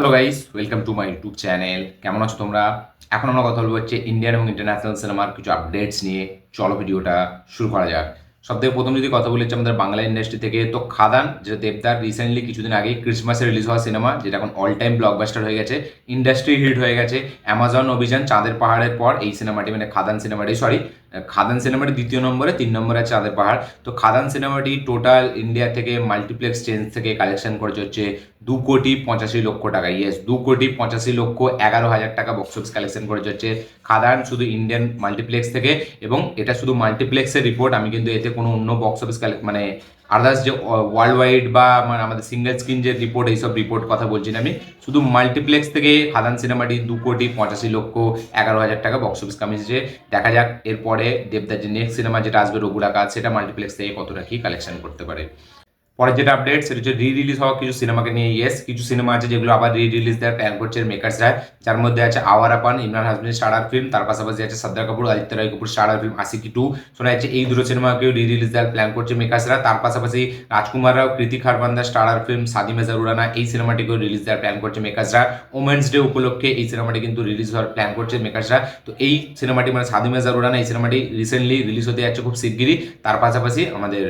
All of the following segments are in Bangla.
Hello guys welcome to my YouTube channel কেমন আছো তোমরা? এখন আমরা কথা বলব হচ্ছে ইন্ডিয়ান এবং ইন্টারন্যাশনাল সিনেমার কিছু আপডেটস নিয়ে। চলো ভিডিওটা শুরু করা যাক। সব থেকে প্রথম যদি কথা বলি আমাদের বাংলা ইন্ডাস্ট্রি থেকে, তো খাদান, যেটা দেবদার রিসেন্টলি কিছুদিন আগেই ক্রিসমাসে রিলিজ হওয়া সিনেমা যেটা এখন অল টাইম ব্লকবাস্টার হয়ে গেছে ইন্ডাস্ট্রি হিট হয়ে গেছে। অ্যামাজন অভিযান চাঁদের পাহাড়ের পর এই সিনেমাটি মানে খাদান সিনেমাটি সরি খাদান সিনেমাটি দ্বিতীয় নম্বরে, তিন নম্বরে আছে চাঁদের পাহাড়। তো খাদান সিনেমাটি টোটাল ইন্ডিয়া থেকে মাল্টিপ্লেক্স চেঞ্জ থেকে কালেকশন করেছে হচ্ছে দু কোটি পঁচাশি লক্ষ টাকা। ইয়েস দু কোটি পঁচাশি লক্ষ এগারো হাজার টাকা বক্স অফিস কালেকশন করেছে হচ্ছে খাদান, শুধু ইন্ডিয়ান মাল্টিপ্লেক্স থেকে। এবং এটা শুধু মাল্টিপ্লেক্সের রিপোর্ট আমি কিন্তু এতে কোনো অন্য বক্স অফিস মানে আদার্স যে ওয়ার্ল্ড ওয়াইড বা মানে আমাদের সিঙ্গেল স্ক্রিন যে রিপোর্ট এইসব রিপোর্ট কথা বলছি না আমি, শুধু মাল্টিপ্লেক্স থেকে খাদান সিনেমাটি দু কোটি পঁচাশি লক্ষ এগারো হাজার টাকা বক্স অফিস কামিয়েছে দেখা যাক, এরপরে দেবদার যে নেক্সট সিনেমা যেটা আসবে রঘুরা কাজ সেটা মাল্টিপ্লেক্স থেকে কতটা কি কালেকশন করতে পারে। পরে যেটা আপডেট সেটা হচ্ছে রি রিলিজ হওয়া কিছু সিনেমাকে নিয়ে ইয়েস কিছু সিনেমা আছে যেগুলো আবার রি রিলিজ দেওয়ার প্ল্যান করছে মেকার্সরা যার মধ্যে আছে আওয়ার আপান ইমরান হাসমিনের স্টারার ফিল্ম তার পাশাপাশি আছে সদ্দার Kapoor Aditya Roy Kapur starrer film Aashiqui two শোনা যাচ্ছে এই দুটো সিনেমাকেও রি রিলিজ দেওয়ার প্ল্যান করছে মেকার্সরা তার পাশাপাশি রাজকুমার রাও কৃতিক হারবান্দার স্টারার ফিল্ম সাদি মেজার উড়ানা এই সিনেমাটিকেও রিলিজ দেওয়ার প্ল্যান করছে মেকার্সরা ওমেন্স ডে উপলক্ষে এই সিনেমাটি কিন্তু রিলিজ হওয়ার প্ল্যান করছে মেকার্সরা তো এই সিনেমাটি মানে সাদি মেজার উড়ানা এই সিনেমাটি রিসেন্টলি রিলিজ হতে যাচ্ছে খুব শিগগিরই। তার পাশাপাশি আমাদের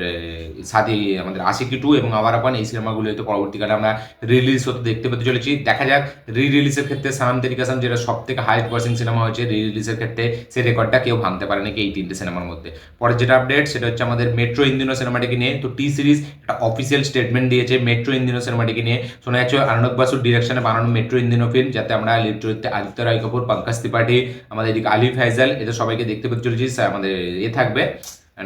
সাদি আমাদের আশিকি টু এবং আবার আপান এই সিনেমাগুলো হয়তো পরবর্তীকালে আমরা রিলিজ হতে দেখতে পেতে চলেছি। দেখা যাক রি রিলিজের ক্ষেত্রে সানাম তেরিকাসাম যেটা সব থেকে হাইট পার্সিং সিনেমা হয়েছে রি রিলিজের ক্ষেত্রে সেই রেকর্ডটা কেউ ভাঙতে পারে নাকি এই তিনটে সিনেমার মধ্যে। পরে যেটা আপডেট সেটা হচ্ছে আমাদের মেট্রো ইন্দিনো সিনেমাটিকে নিয়ে। তো টি সিরিজ একটা অফিসিয়াল স্টেটমেন্ট দিয়েছে মেট্রো ইন্দিনো সিনেমাটিকে নিয়ে। শোনা যাচ্ছে আনন্দ বাসুর ডিরেকশনে বানানো মেট্রো ইন্দিনো ফিল্ম যাতে আমরা লিড আদিত্য রায় কাপুর, পঙ্কজ ত্রিপাঠী, আমাদের এদিকে আলি ফাইজাল এদের সবাইকে দেখতে পেতে চলেছি। আমাদের এ থাকবে।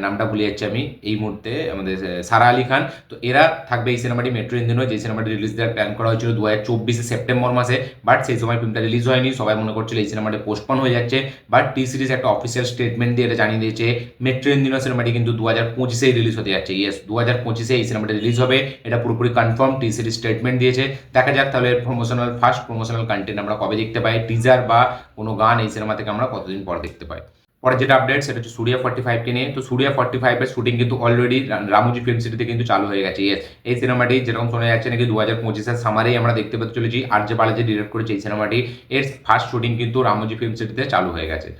নামটা ভুলে যাচ্ছি আমি। এই মুহূর্তে আমাদের সারা আলী খান। তো এরা থাকবে এই সিনেমাটি মেট্রো ইঞ্জিন যে সিনেমাটি রিলিজ দেওয়ার প্ল্যান করা হয়েছিল দু হাজার চব্বিশে সেপ্টেম্বর মাসে। বাট সেই সময় ফিল্মটা রিলিজ হয়নি, সবাই মনে করছিল এই সিনেমাটি পোস্টপন হয়ে যাচ্ছে। বাট টি সিরিজ একটা অফিসিয়াল স্টেটমেন্ট দিয়ে এটা জানিয়ে দিয়েছে, মেট্রো ইঞ্জিন সিনেমাটি কিন্তু দু হাজার পঁচিশেই রিলিজ হতে যাচ্ছে। ইয়েস দু হাজার পঁচিশে এই সিনেমাটি রিলিজ হবে। এটা পুরোপুরি কনফার্ম টি সিরিজ স্টেটমেন্ট দিয়েছে। দেখা যাক তাহলে প্রমোশনাল ফার্স্ট প্রমোশনাল কন্টেন্ট আমরা কবে দেখতে পাই টিজার বা কোনো গান এই সিনেমা থেকে আমরা কতদিন পর দেখতে পাই। পরে যেটা আপডেট সেটা হচ্ছে সুরিয়া ফর্টি ফাইভকে নিয়ে। তো সুরিয়া ফর্টি ফাইভের শুটিং কিন্তু অলরেডি রামুজি ফিল্ম সিটিতে কিন্তু চালু হয়ে গেছে ইয়েস এই সিনেমাটি যেরকম শোনা যাচ্ছে নাকি দু হাজার পঁচিশের সামারেই আমরা দেখতে পেতে চলেছি। আর যে বালাজি ডিরেক্ট করেছে এই সিনেমাটি এর ফার্স্ট শুটিং কিন্তু রামুজি ফিল্ম সিটিতে চালু হয়ে গেছে।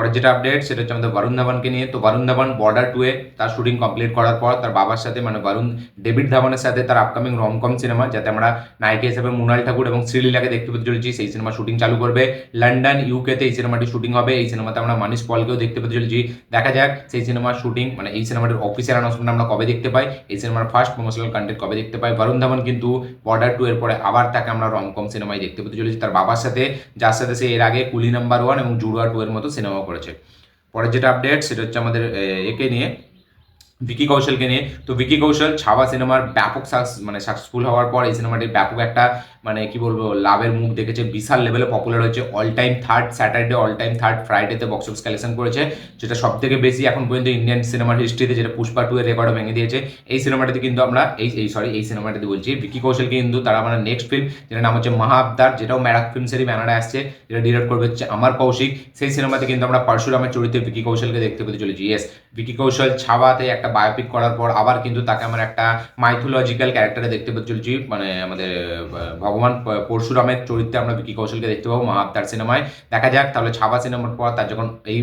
পরের যেটা আপডেট সেটা হচ্ছে আমাদের বরুণ ধাবানকে নিয়ে। তো বরুণ ধাবান বর্ডার টুয়ে তার শুটিং কমপ্লিট করার পর তার বাবার সাথে মানে বরুণ ডেভিড ধাবানের সাথে তার আপকামিং রমকম সিনেমা যাতে আমরা নায়িকা হিসেবে মোনাল ঠাকুর এবং শ্রীলীলাকে দেখতে পেতে চলেছি, সেই সিনেমা শুটিং চালু করবে। লন্ডন ইউকেতে এই সিনেমাটি শুটিং হবে। এই সিনেমাতে আমরা মানিস পলকেও দেখতে পেতে চলেছি। দেখা যাক, সেই সিনেমার শুটিং মানে এই সিনেমাটির অফিসিয়াল অ্যানাউন্সমেন্ট আমরা কবে দেখতে পাই? এই সিনেমার ফার্স্ট প্রমোশনাল কন্টেন্ট কবে দেখতে পাই? বরুণ ধাবান কিন্তু বর্ডার টু এর পরে আবার তাকে আমরা রমকম সিনেমায় দেখতে পেতে চলেছি। তার বাবার সাথে, যার সাথে সে এর আগে কুলি নাম্বার ওয়ান এবং জুড়ুয়া টু এর মতো সিনেমা করেছে। পরের যেটা আপডেট সেটা হচ্ছে আমাদের একে নিয়ে। ভিকি কৌশলকে নিয়ে। তো ভিকি কৌশল ছাওয়া সিনেমার ব্যাপক মানে সাকসেসফুল হওয়ার পর এই সিনেমাটির ব্যাপক একটা মানে কি বলব, লাভের মুখ দেখেছে। বিশাল লেভেলে পপুলার হয়েছে। All time third Saturday all time third ফ্রাইডেতে box office collection করেছে, যেটা সব থেকে বেশি এখন পর্যন্ত ইন্ডিয়ান সিনেমার হিস্ট্রিতে যেটা পুষ্পা টু এর রেকর্ডও ভেঙে দিয়েছে। এই সিনেমাটিতে কিন্তু আমরা, এই এই সরি এই সিনেমাটিতে বলছি, ভিকি কৌশলকে কিন্তু তারা মানে নেক্সট ফিল্ম যেটা নাম হচ্ছে মহাবদার যেটাও ম্যারাক ফিল্মসেরই ব্যানারে আসছে, যেটা ডিরেক্ট করবে হচ্ছে আমার কৌশিক। সেই সিনেমাতে কিন্তু আমরা পরশুরামের চরিত্রে ভিকি কৌশলকে দেখতে পেতে চলেছি। ইয়েস ভিকি কৌশল ছাওয়াতে একটা বায়োপিক করার পর আবার কিন্তু তাকে আমার একটা মাইথোলজিক্যাল ক্যারেক্টারে দেখতে চলেছি। মানে আমাদের ভগবান পরশুরামের চরিত্রে আমরা বিকি কৌশলকে দেখতে পাবো মাহাবদার সিনেমায়। দেখা যাক, তাহলে ছাবা সিনেমার পর তার যখন এই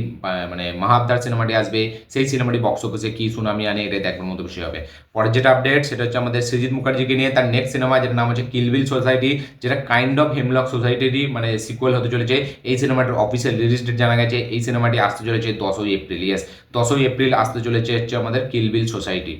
মানে মাহাবদার সিনেমাটি আসবে, সেই সিনেমাটি বক্স অফিসে কী সুনামি আনে এটা দেখার মতো বিষয় হবে। পরের যেটা আপডেট সেটা হচ্ছে আমাদের সৃজিৎ মুখার্জিকে নিয়ে তার নেক্সট সিনেমা যেটার নাম হচ্ছে কিলবিল সোসাইটি যেটা কাইন্ড অফ হেমলক সোসাইটিরই মানে সিকুয়েল হতে চলেছে। এই সিনেমাটির অফিসিয়াল রিলিজ ডেট জানা গেছে। এই সিনেমাটি আসতে চলেছে দশই এপ্রিল ইয়েস দশই এপ্রিল আসতে চলেছে হচ্ছে আমাদের কিলবিল সোসাইটি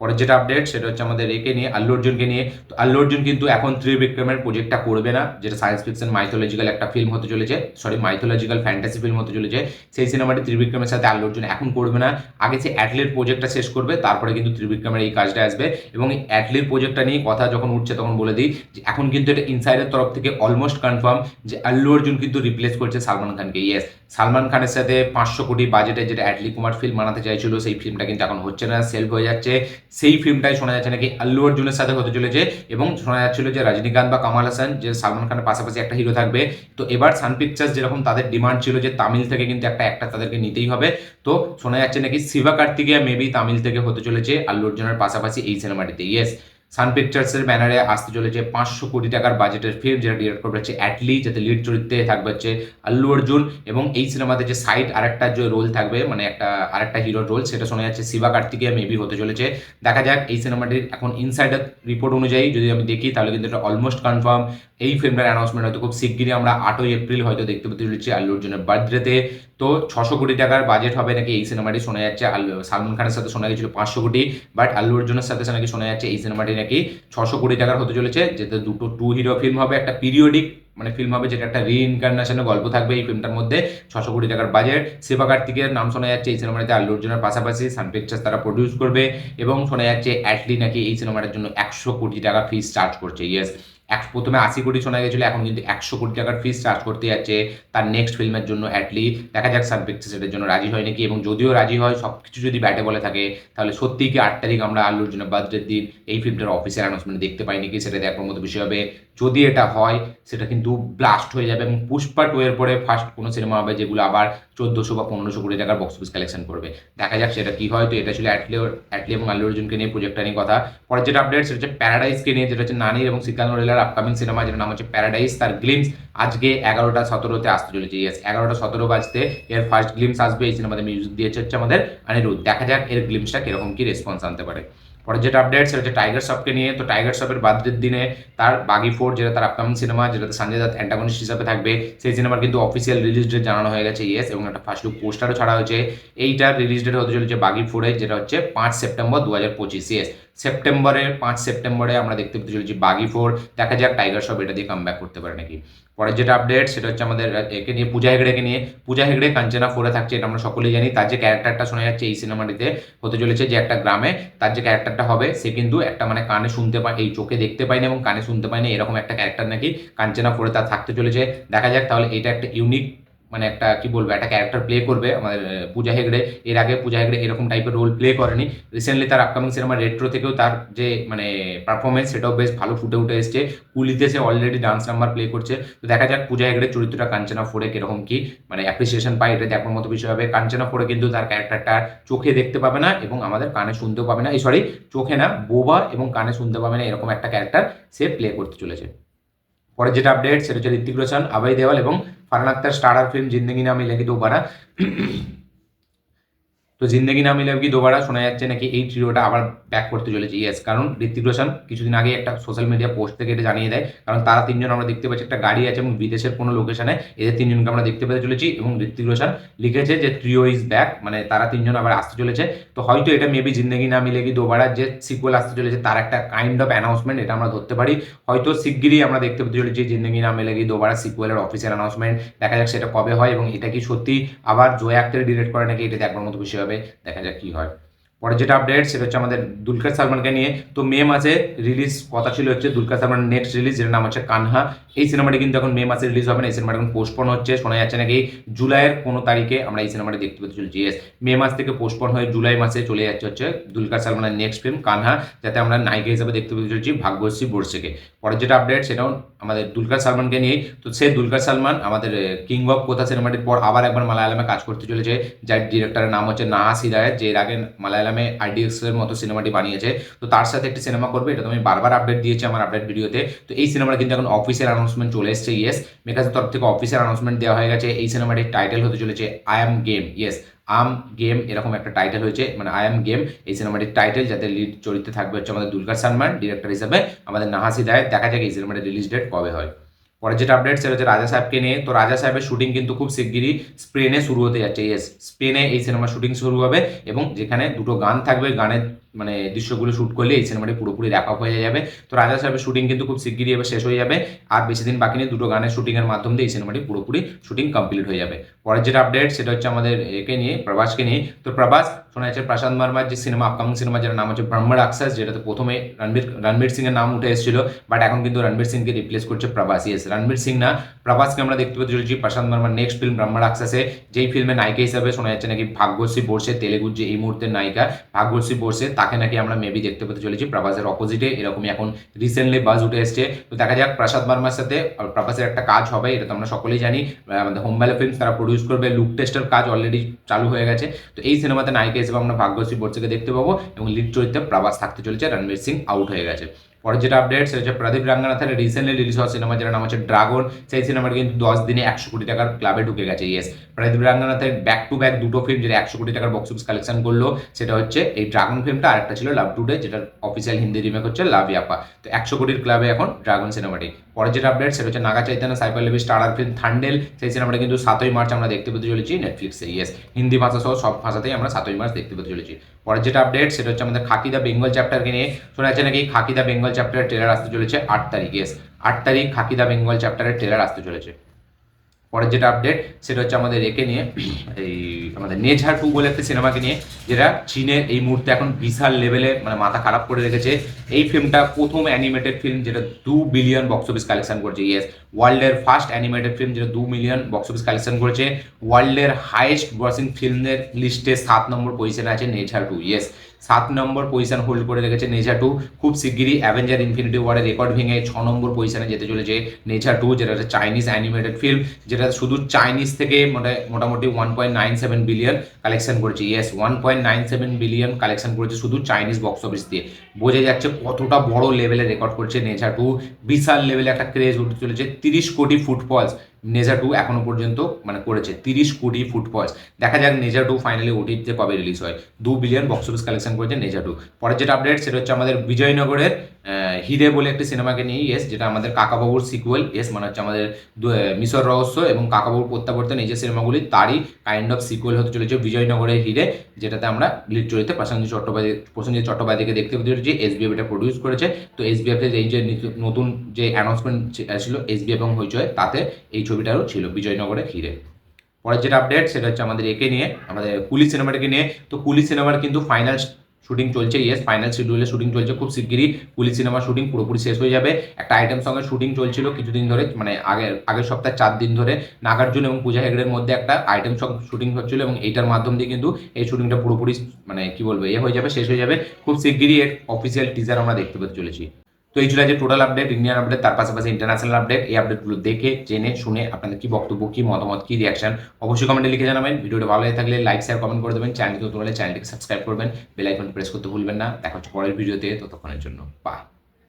পরের যেটা আপডেট সেটা হচ্ছে আমাদের একে নিয়ে, আল্লু অর্জুনকে নিয়ে। তো আল্লু অর্জুন কিন্তু এখন ত্রিবিক্রমের প্রজেক্টটা করবে না, যেটা সায়েন্স ফিকশন মাইথোলজিক্যাল একটা ফিল্ম হতে চলেছে সরি মাইথোলজিক্যাল ফ্যান্টাসি ফিল্ম হতে চলেছে। সেই সিনেমাটি ত্রিবিক্রমের সাথে আল্লু অর্জুন এখন করবে না। আগে সে অ্যাটলির প্রজেক্টটা শেষ করবে, তারপরে কিন্তু ত্রিবিক্রমের এই কাজটা আসবে। এবং এই অ্যাটলির প্রজেক্টটা নিয়ে কথা যখন উঠছে তখন বলে দিই যে, এখন কিন্তু এটা ইনসাইডের তরফ থেকে অলমোস্ট কনফার্ম যে আল্লু অর্জুন কিন্তু রিপ্লেস করছে সালমান খানকে ইয়েস সালমান খানের সাথে পাঁচশো কোটি বাজেটে যেটা অ্যাটলি কুমার ফিল্ম বানাতে চাইছিল, সেই ফিল্মটা কিন্তু এখন হচ্ছে না সেলফ হয়ে যাচ্ছে। সেই ফিল্মটাই শোনা যাচ্ছে নাকি আল্লু অর্জুনের সাথে হতে চলেছে এবং শোনা যাচ্ছিল যে রজনীকান্ত বা কামাল হাসান যে সালমান খানের পাশাপাশি একটা হিরো থাকবে। তো এবার সান পিকচার্স যেরকম তাদের ডিমান্ড ছিল যে তামিল থেকে কিন্তু একটা একটা তাদেরকে নিতেই হবে, তো শোনা যাচ্ছে নাকি শিবা কার্তিকেয়া মেবি তামিল থেকে হতে চলেছে আল্লু অর্জুনের পাশাপাশি এই সিনেমাটিতে ইয়েস সান পিকচার্সের ব্যানারে আসতে চলেছে পাঁচশো কোটি টাকার বাজেটের ফিল্ম যেটা ডিরেক্ট করবে হচ্ছে অ্যাটলি যাতে লিড চরিত্রে থাকবে হচ্ছে আল্লু অর্জুন এবং এই সিনেমাতে যে সাইড আরেকটা যে রোল থাকবে মানে একটা, আরেকটা হিরোর রোল সেটা শোনা যাচ্ছে শিবা কার্তিকেয় মেবি হতে চলেছে। দেখা যাক, এই সিনেমাটির এখন ইনসাইডার রিপোর্ট অনুযায়ী যদি আমি দেখি, তাহলে কিন্তু এটা অলমোস্ট কনফার্ম এই ফিল্মটার অ্যানাউন্সমেন্ট হয়তো খুব শিগগিরই আমরা আটই এপ্রিল হয়তো দেখতে পেতে চলেছি আল্লু অর্জুনের বার্থডেতে। তো ছশো কোটি টাকার বাজেট হবে নাকি এই সিনেমাটি শোনা যাচ্ছে সালমান খানের সাথে শোনা গেছিল পাঁচশো কোটি বাট আল্লু অর্জুনের সাথে নাকি শোনা যাচ্ছে এই সিনেমাটি নাকি? ছশো কোটি টাকার হতে চলেছে যেটা দুটো টু হিরো ফিল্ম হবে, একটা পিরিয়ডিক মানে ফিল্ম হবে, যেটা একটা রি রিইনকার্নেশনের গল্প থাকবে এই ফিল্মটার মধ্যে, ছশো কোটি টাকার বাজেট শিবা কার্তিকের নাম শোনা যাচ্ছে এই সিনেমাটাতে আল্লু অর্জুনের পাশাপাশি সান পিকচার্স তারা প্রডিউস করবে, এবং শোনা যাচ্ছে অ্যাটলি নাকি এই সিনেমাটার জন্য একশো কোটি টাকা ফিস চার্জ করছে। ইয়েস এক প্রথমে আশি কোটি শোনা গেছিল, এখন কিন্তু একশো কোটি টাকার ফিস চার্জ করতে যাচ্ছে তার নেক্সট ফিল্মের জন্য অ্যাটলি দেখা যাক সান পিকচার্স এটার জন্য রাজি হয় নাকি এবং যদিও রাজি হয় সব কিছু যদি ব্যাটে বলে থাকে, তাহলে সত্যিই কি আট তারিখ আমরা আল্লু অর্জুনের বার্থডের দিন এই ফিল্মটার অফিসিয়াল অ্যানাউন্সমেন্ট দেখতে পাই নাকি, সেটা দেখার মতো বিষয় হবে। যদি এটা হয়, সেটা কিন্তু ব্লাস্ট হয়ে যাবে এবং পুষ্পা টু এর পরে ফার্স্ট কোনো সিনেমা হবে যেগুলো আবার চোদ্দোশো বা পনেরোশো কোটি টাকার বক্স অফিস কালেকশন করবে। দেখা যাক সেটা কি হয়, তো এটা ছিল অ্যাটলি অ্যাটলি এবং আল্লু অর্জুনকে নিয়ে প্রজেক্টটা নিয়ে কথা। পরে যেটা আপডেট সেটা হচ্ছে প্যারাডাইসকে নিয়ে, যেটা হচ্ছে নানির এবং সিকাল নোরেলার আপকামিং সিনেমা যেটা নাম হচ্ছে প্যারাডাইস তার গ্লিমস আজকে এগারোটা সতেরোতে আসতে চলেছে ইয়েস এগারোটা সতেরো বাজতে এর ফার্স্ট গ্লিমস আসবে, এই সিনেমাতে মিউজিক দিয়েছে হচ্ছে আমাদের অনিরুদ্ধ দেখা যাক এর গ্লিমসটা কীরকম কি রেসপন্স আনতে পারে। পরে যেটা আপডেট সেটা হচ্ছে টাইগার শপকে নিয়ে। তো টাইগার শপের বার্থডের দিনে তার বাগি ফোর যেটা তার আপকামিং সিনেমা যেটাতে সঞ্জয় দত্ত অ্যান্টাগনিস্ট হিসাবে থাকবে, সেই সিনেমার কিন্তু অফিসিয়াল রিলিজ ডেট জানানো হয়ে গেছে ইয়েস এবং একটা ফার্স্ট লুক পোস্টারও ছাড়া হয়েছে। এইটার রিলিজ ডেট হতে চলেছে বাগি ফোরে যেটা হচ্ছে পাঁচ সেপ্টেম্বর দু হাজার পঁচিশ ইয়েস সেপ্টেম্বরের পাঁচ সেপ্টেম্বরে আমরা দেখতে পেতে চলেছি বাগি ফোর দেখা যাক টাইগার শপ এটা দিয়ে কাম করতে পারে নাকি। পরের যেটা আপডেট সেটা হচ্ছে আমাদের একে নিয়ে, পূজা হেগড়েকে নিয়ে। পূজা হেগড়ে কাঞ্চনা ফোরে থাকছে, এটা আমরা সকলেই জানি। তার যে ক্যারেক্টারটা শোনা যাচ্ছে এই সিনেমাটিতে হতে চলেছে যে একটা গ্রামে তার যে ক্যারেক্টারটা হবে, সে কিন্তু একটা মানে কানে শুনতে পায়, এই চোখে দেখতে পায়নি এবং কানে শুনতে পায়নি এরকম একটা ক্যারেক্টার নাকি কাঞ্চনা ফোরে তার থাকতে চলেছে। দেখা যাক তাহলে এটা একটা ইউনিক মানে একটা, কি বলব, একটা ক্যারেক্টার প্লে করবে আমাদের পূজা হেগড়ে। এর আগে পূজা হেগড়ে এরকম টাইপের রোল প্লে করেনি। রিসেন্টলি তার আপকামিং সিনেমা রেট্রো থেকেও তার যে মানে পারফরমেন্স সেটাও বেশ ভালো ফুটে উঠে এসছে। কুলিতে সে অলরেডি ডান্স নাম্বার প্লে করছে। তো দেখা যাক পূজা হেগড়ের চরিত্রটা কাঞ্চনা ফোরে কীরকম কি মানে অ্যাপ্রিসিয়েশন পায়। এটা দেখার মতো বিষয় হবে। কাঞ্চনা ফোরে কিন্তু তার ক্যারেক্টারটা চোখে দেখতে পাবে না এবং আমাদের কানে শুনতেও পাবে না। এই সরি চোখে না, বোবা এবং কানে শুনতে পাবে না এরকম একটা ক্যারেক্টার সে প্লে করতে চলেছে। পরে যেটা আপডেট সেটা হচ্ছে ঋত্বিক রোশন, আবাই দেওয়াল এবং ফারহান আক্তার, স্টার ফিল্ম, জিন্দগি নামে মিলেগি দোবারা তো জিন্দগি না মিলেগি দোবারা শোনা যাচ্ছে নাকি এই ট্রিওটা আবার ব্যাক করতে চলেছে? ইয়েস কারণ ঋত্বিক রোশন কিছুদিন আগে একটা সোশ্যাল মিডিয়া পোস্ট থেকে এটা জানিয়ে দেয়, কারণ তারা তিনজন আমরা দেখতে পাচ্ছি একটা গাড়ি আছে এবং বিদেশের কোনো লোকেশনে এদের তিনজনকে আমরা দেখতে পেতে চলেছি এবং ঋত্বিক রোশন লিখেছে যে ট্রিও ইজ ব্যাক মানে তারা তিনজন আবার আসতে চলেছে। তো হয়তো এটা মেবি জিন্দগি না মিলেগি দোবারা যে সিকুয়েল আসতে চলেছে তার একটা কাইন্ড অফ অ্যানাউন্সমেন্ট এটা আমরা ধরতে পারি। হয়তো শিগগিরই আমরা দেখতে পেতে চলেছি জিন্দগি না মিলেগি দোবারা সিকুয়েলের অফিসিয়াল অ্যানাউন্সমেন্ট দেখা যাক সেটা কবে হয় এবং এটা কি সত্যি আবার জয় আক্তার ডিরেক্ট করে নাকি এটা দেখবার মতো বিষয় হবে দেখা যাক কি হয়। পরে যেটা আপডেট সেটা হচ্ছে আমাদের দুলকার সালমানকে নিয়ে। তো মে মাসে রিলিজ কথা ছিল হচ্ছে দুলকার সালমান নেক্সট রিলিজ যেটার নাম হচ্ছে কানহা। এই সিনেমাটি কিন্তু এখন মে মাসে রিলিজ হবে না, এই সিনেমাটা এখন পোস্টপন হচ্ছে। শোনা যাচ্ছে নাকি জুলাইয়ের কোনো তারিখে আমরা এই সিনেমাটা দেখতে পেতে চলেছি। ইয়েস মে মাস থেকে পোস্টপন হয়ে জুলাই মাসে চলে যাচ্ছে হচ্ছে দুলকার সালমানের নেক্সট ফিল্ম কানহা, যাতে আমরা নায়িকা হিসেবে দেখতে পেতে চলছি ভাগ্যশ্রী বোরসেকে। পরে যেটা আপডেট সেটাও আমাদের দুলকার সালমানকে নিয়েই তো সে দুলকার সালমান, আমাদের কিং অফ কোথা সিনেমাটির পর আবার একবার মালায়ালামে কাজ করতে চলেছে। যার ডিরেক্টরের নাম হচ্ছে নাহাস হিদায়ত যে এর আগে মালায়ালামে আইডিএক্স এর মতো সিনেমাটি বানিয়েছে। তো তার সাথে একটি সিনেমা করবে, এটা তো আমি বারবার আপডেট দিয়েছি আমার আপডেট ভিডিওতে। তো এই সিনেমাটা কিন্তু এখন অফিসিয়াল অ্যানাউন্সমেন্ট চলে এসেছে ইয়েস মেকাজের তরফ থেকে অফিসিয়াল অ্যানাউন্সমেন্ট দেওয়া হয়ে গেছে। এই সিনেমাটির টাইটেল হতে চলেছে I am game yes am game এরকম একটা টাইটেল হয়েছে মানে আই এম গেম এই সিনেমাটির টাইটেল যাতে লিড চরিত্রে থাকবে হচ্ছে আমাদের দুলকার সালমান ডিরেক্টর হিসেবে আমাদের নাহাসি দায় দেখা যাক এই সিনেমাটির রিলিজ ডেট কবে হয়। পরে যেটা আপডেট সেটা হচ্ছে রাজা সাহেবকে নিয়ে, তো রাজা সাহেবের শুটিং কিন্তু খুব শিগগিরই স্পেনে শুরু হতে যাচ্ছে ইয়েস স্পেনে এই সিনেমার শুটিং শুরু হবে এবং যেখানে দুটো গান থাকবে, গানের মানে দৃশ্যগুলো শ্যুট করলে এই সিনেমাটি পুরোপুরি র্যাপ আপ হয়ে যাবে। তো রাজা সাহেবের শুটিং কিন্তু খুব শিগগিরই এবার শেষ হয়ে যাবে। আর বেশি দিন বাকি নেই, দুটো গানের শুটিংয়ের মাধ্যম এই সিনেমাটি পুরোপুরি শুটিং কমপ্লিট হয়ে যাবে। পরের যেটা আপডেট সেটা হচ্ছে আমাদের একে নিয়ে, প্রভাসকে নিয়ে। তো প্রভাস, শোনা যাচ্ছে প্রশান্ত মার্মার যে সিনেমা আপকামিং সিনেমা যেটার নাম হচ্ছে ব্রহ্ম রাক্ষস, যেটাতে প্রথমে রণবীর রণবীর সিং এর নাম উঠে এসেছিল বাট এখন কিন্তু রণবীর সিংকে রিপ্লেস করছে প্রভাস। ইয়েস রণবীর সিং না, প্রভাসকে আমরা দেখতে পেতে চলেছি প্রশান্ত মার্মার নেক্সট ফিল্ম ব্রহ্ম রাক্ষসে। যেই ফিল্মে নায়িকা হিসাবে শোনা যাচ্ছে নাকি ভাগ্যশ্রী বোরসে তেলেগুর যে এই মুহূর্তের নায়িকা, ভাগ্যশ্রী বোরসে তাকে নাকি আমরা মেবি দেখতে পেতে চলেছি। প্রভাসের অপোজিটে এরকমই এখন রিসেন্টলি বাজ উঠে এসছে। তো দেখা যাক প্রসাদ বার্মার সাথে প্রভাসের একটা কাজ হবে, এটা তো আমরা সকলেই জানি। আমাদের হোম ভ্যালি ফিল্মস তারা প্রডিউস করবে লুক টেস্টের কাজ অলরেডি চালু হয়ে গেছে। তো এই সিনেমাতে নায়িকা হিসেবে আমরা ভাগ্যশ্রী বর্ষকে দেখতে পাবো এবং লিড চরিত্রে প্রভাস থাকতে চলেছে, রণবীর সিং আউট হয়ে গেছে। পরে যেটা আপডেট সেটা হচ্ছে প্রদীপ রাঙ্গানাথের রিসেন্টলি রিলিজ হওয়া সিনেমা যেটা নাম হচ্ছে ড্রাগন সেই সিনেমাটা কিন্তু দশ দিনে একশো কোটি টাকার ক্লাবে ঢুকে গেছে ইয়েস প্রদীপ রাঙ্গানাথের ব্যাক টু ব্যাক দুটো ফিল্ম যেটা একশো কোটি টাকার বক্স অফিস কালেকশন করল, সেটা হচ্ছে এই ড্রাগন ফিল্মটা আরেকটা ছিল লাভ টুডে যেটার অফিসিয়াল হিন্দি রিমেক হচ্ছে লাভ ইয়াপা তো একশো কোটির ক্লাবে এখন ড্রাগন সিনেমাটি পরে যেটা আপডেট সেটা হচ্ছে নাগা চৈতন্য সাইফাল লেবি স্টারার ফিল্ম থান্ডেল সেই সিনেমাটা কিন্তু সাতই মার্চ আমরা দেখতে পেতে চলেছি নেটফ্লিক্সে ইয়েস হিন্দি ভাষা সহ সব ভাষাতেই আমরা সাতই মার্চ দেখতে পেতে চলেছি। পরের যেটা আপডেট সেটা হচ্ছে আমাদের খাকিদা বেঙ্গল চ্যাপ্টারকে নিয়ে। শোনা যাচ্ছে নাকি খাকিদা বেঙ্গল চ্যাপ্টারের ট্রেলার আসতে চলেছে আট তারিখ ইয়েস আট তারিখ খাকিদা বেঙ্গল চ্যাপ্টারের ট্রেলার আসতে চলেছে। পরের যেটা আপডেট সেটা হচ্ছে আমাদের একে নিয়ে, এই আমাদের নেঝা টু বলে একটা সিনেমাকে নিয়ে, যেটা চীনের এই মুহূর্তে এখন বিশাল লেভেলে মানে মাথা খারাপ করে রেখেছে। এই ফিল্মটা প্রথম অ্যানিমেটেড ফিল্ম যেটা দু বিলিয়ন বক্স অফিস কালেকশন করছে ইয়েস ওয়ার্ল্ডের ফার্স্ট অ্যানিমেটেড ফিল্ম যেটা দু মিলিয়ন বক্স অফিস কালেকশন করেছে। ওয়ার্ল্ডের হাইয়েস্ট গ্রসিং ফিল্মের লিস্টে সাত নম্বর পজিশনে আছে নেঝা টু ইয়েস সাত নম্বর পজিশন হোল্ড করে রেখেছে নেঝা টু খুব শিগগিরই অ্যাভেঞ্জার ইনফিনিটি ওয়ারের রেকর্ড ভেঙে ছ নম্বর পজিশনে যেতে চলেছে নেঝা টু যেটা একটা চাইনিজ অ্যানিমেটেড ফিল্ম যেটা শুধু চাইনিজ থেকে মোটা- মোটামুটি one point nine seven billion collection করেছে। Yes one point nine seven billion collection করেছে শুধু চাইনিজ বক্স অফিস দিয়ে। বোঝা যাচ্ছে কতটা বড় লেভেলে রেকর্ড করছে নেঝা টু বিশাল লেভেলে একটা ক্রেজ উঠতে চলেছে। তিরিশ কোটি ফুটফলস নেজা টু এখনও পর্যন্ত মানে করেছে, তিরিশ কোটি ফুটফলস দেখা যাক নেজা টু ফাইনালি ওটিতে কবে রিলিজ হয়। দু বিলিয়ন বক্স অফিস কালেকশন করেছে নেজা টু পরের যেটা আপডেট সেটা হচ্ছে আমাদের বিজয়নগরের হিরে বলে একটি সিনেমাকে নিয়ে ইয়েস, যেটা আমাদের কাকাবাবুর সিকুয়েল ইয়েস মানে হচ্ছে আমাদের মিশর রহস্য এবং কাকাবাবুর প্রত্যাবর্তন, এই যে সিনেমাগুলি, তারই কাইন্ড অফ সিকুয়েল হতে চলেছে বিজয়নগরের হিরে, যেটাতে আমরা লিড চরিত্রে প্রসেনজিৎ চট্টোপাধ্যায়, প্রসেনজিৎ চট্টোপাধ্যায়কে দেখতে পেতে চলেছি এসবিএফ এটা প্রডিউস করেছে। তো এসবিএফ এর এই যে নতুন যে অ্যানাউন্সমেন্ট ছিল এসবিএফ এবং হইচয় তাতে এই ছবিটারও ছিল, বিজয়নগরে হিরে পরের যেটা আপডেট সেটা হচ্ছে আমাদের একে নিয়ে, আমাদের কুলি সিনেমাটাকে নিয়ে। তো কুলি সিনেমার কিন্তু ফাইনাল শুটিং চলছে ইয়েস ফাইনাল শিডিউলে শুটিং চলছে খুব শিগগিরই। কুলি সিনেমা শুটিং পুরোপুরি শেষ হয়ে যাবে। একটা আইটেম সঙ্গে শুটিং চলছিল কিছুদিন ধরে মানে আগের আগের সপ্তাহে চার দিন ধরে। নাগার্জুন এবং পূজা হেগড়ের মধ্যে একটা আইটেম সং শুটিং হচ্ছিল এবং এইটার মাধ্যম দিয়ে কিন্তু এই শুটিংটা পুরোপুরি মানে কি বলব, এ হয়ে যাবে, শেষ হয়ে যাবে। খুব শিগগিরই এর অফিসিয়াল টিজার আমরা দেখতে পেতে চলেছি। তো এই ছিল যে টোটাল আপডেট ইন্ডিয়ান আপডেট তার পাশাপাশি ইন্টারন্যাশনাল আপডেট এই আপডেটগুলো দেখে, জেনে, শুনে আপনাদের কি বক্তব্য, কি মতামত, কি রিয়াকশন অবশ্যই কমেন্টে লিখে জানাবেন। ভিডিওটা ভালো লাগে থাকলে লাইক শেয়ার কমেন্ট করে দেবেন। চ্যানেলকে নতুন হলে চ্যানেলটিকে সাবস্ক্রাইব করবেন। বেল প্রেস করতে ভুলবেন না। দেখা হচ্ছে পরের ভিডিওতে। ততক্ষণের জন্য বাই